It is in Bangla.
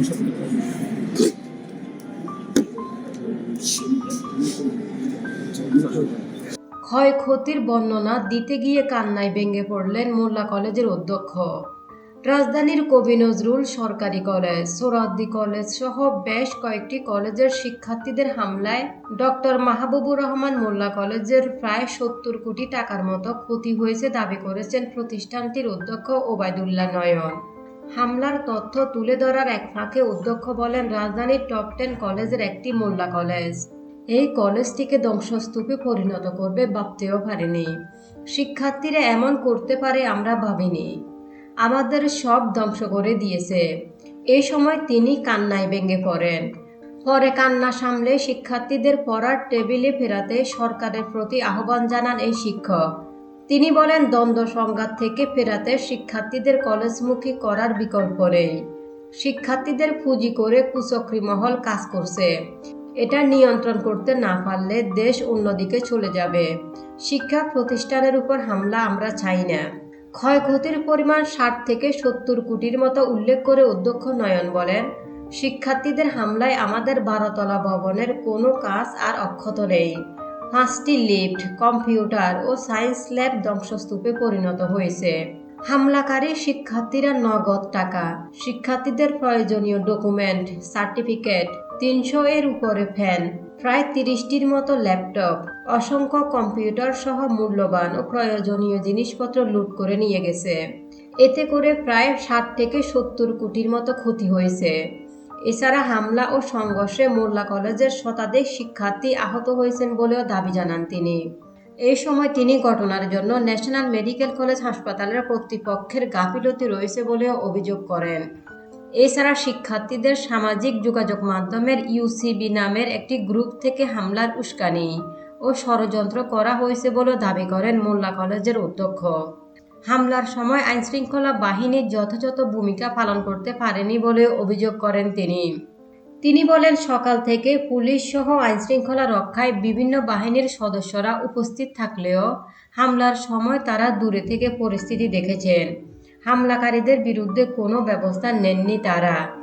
ধ্বংসপ্রাপ্ত ক্ষয়ক্ষতির বর্ণনা দিতে গিয়ে কান্নায় ভেঙে পড়লেন মোল্লা কলেজের অধ্যক্ষ। রাজধানীর কবি নজরুল সরকারি কলেজ সোরাদ্দি কলেজ সহ বেশ কয়েকটি কলেজের শিক্ষার্থীদের হামলায় ডক্টর মাহবুবুর রহমান মোল্লা কলেজের প্রায় সত্তর কোটি টাকার মতো ক্ষতি হয়েছে দাবি করেছেন প্রতিষ্ঠানটির অধ্যক্ষ ওবায়দুল্লাহ নয়ন। হামলার তথ্য তুলে ধরার এক ফাঁকে অধ্যক্ষ বলেন, রাজধানীর টপ টেন কলেজের একটি মোল্লা কলেজ। এই কলেজটিকে ধ্বংসস্তূপে পরিণত করবে ভাবতেও পারেনি। শিক্ষার্থীরা এমন করতে পারে আমরা ভাবিনি। আমাদের সব ধ্বংস করে দিয়েছে। এই সময় তিনি কান্নায় ভেঙে পড়েন। পরে কান্না সামলে শিক্ষার্থীদের পড়ার টেবিলে ফেরাতে সরকারের প্রতি আহ্বান জানান এই শিক্ষক। তিনি বলেন, দ্বন্দ্ব সংঘাত থেকে ফেরাতে শিক্ষার্থীদের কলেজমুখী করার বিকল্প নেই। শিক্ষার্থীদের পুঁজি করে কুচক্রি মহল কাজ করছে। এটা নিয়ন্ত্রণ করতে না পারলে দেশ অন্যদিকে চলে যাবে। শিক্ষা প্রতিষ্ঠানের উপর হামলা আমরা চাই না। ক্ষয়ক্ষতির পরিমাণ ষাট থেকে সত্তর কোটির মতো উল্লেখ করে অধ্যক্ষ নয়ন বলেন, শিক্ষার্থীদের হামলায় আমাদের বারোতলা ভবনের কোনো কাজ আর অক্ষত নেই। পাঁচটি লিফট, কম্পিউটার ও সায়েন্স ল্যাব ধ্বংসস্তূপে পরিণত হয়েছে। হামলাকারী শিক্ষার্থীরা নগদ টাকা, শিক্ষার্থীদের প্রয়োজনীয় ডকুমেন্ট, সার্টিফিকেট, তিনশো এর উপরে ফ্যান, প্রায় তিরিশটির মতো ল্যাপটপ, অসংখ্য কম্পিউটার সহ মূল্যবান ও প্রয়োজনীয় জিনিসপত্র লুট করে নিয়ে গেছে। এতে করে প্রায় ষাট থেকে সত্তর কোটির মতো ক্ষতি হয়েছে। এছাড়া হামলা ও সংঘর্ষে মোল্লা কলেজের শতাধিক শিক্ষার্থী আহত হয়েছেন বলেও দাবি জানান তিনি। এই সময় তিনি ঘটনার জন্য ন্যাশনাল মেডিকেল কলেজ হাসপাতালের কর্তৃপক্ষের গাফিলতি রয়েছে বলেও অভিযোগ করেন। এছাড়া শিক্ষার্থীদের সামাজিক যোগাযোগ মাধ্যমের ইউসিবি নামের একটি গ্রুপ থেকে হামলার উস্কানি ও ষড়যন্ত্র করা হয়েছে বলেও দাবি করেন মোল্লা কলেজের অধ্যক্ষ। হামলার সময় আইনশৃঙ্খলা বাহিনীর যথাযথ ভূমিকা পালন করতে পারেনি বলে অভিযোগ করেন তিনি। তিনি বলেন, সকাল থেকে পুলিশ সহ আইনশৃঙ্খলা রক্ষায় বিভিন্ন বাহিনীর সদস্যরা উপস্থিত থাকলেও হামলার সময় তারা দূরে থেকে পরিস্থিতি দেখেছেন। হামলাকারীদের বিরুদ্ধে কোনো ব্যবস্থা নেননি তারা।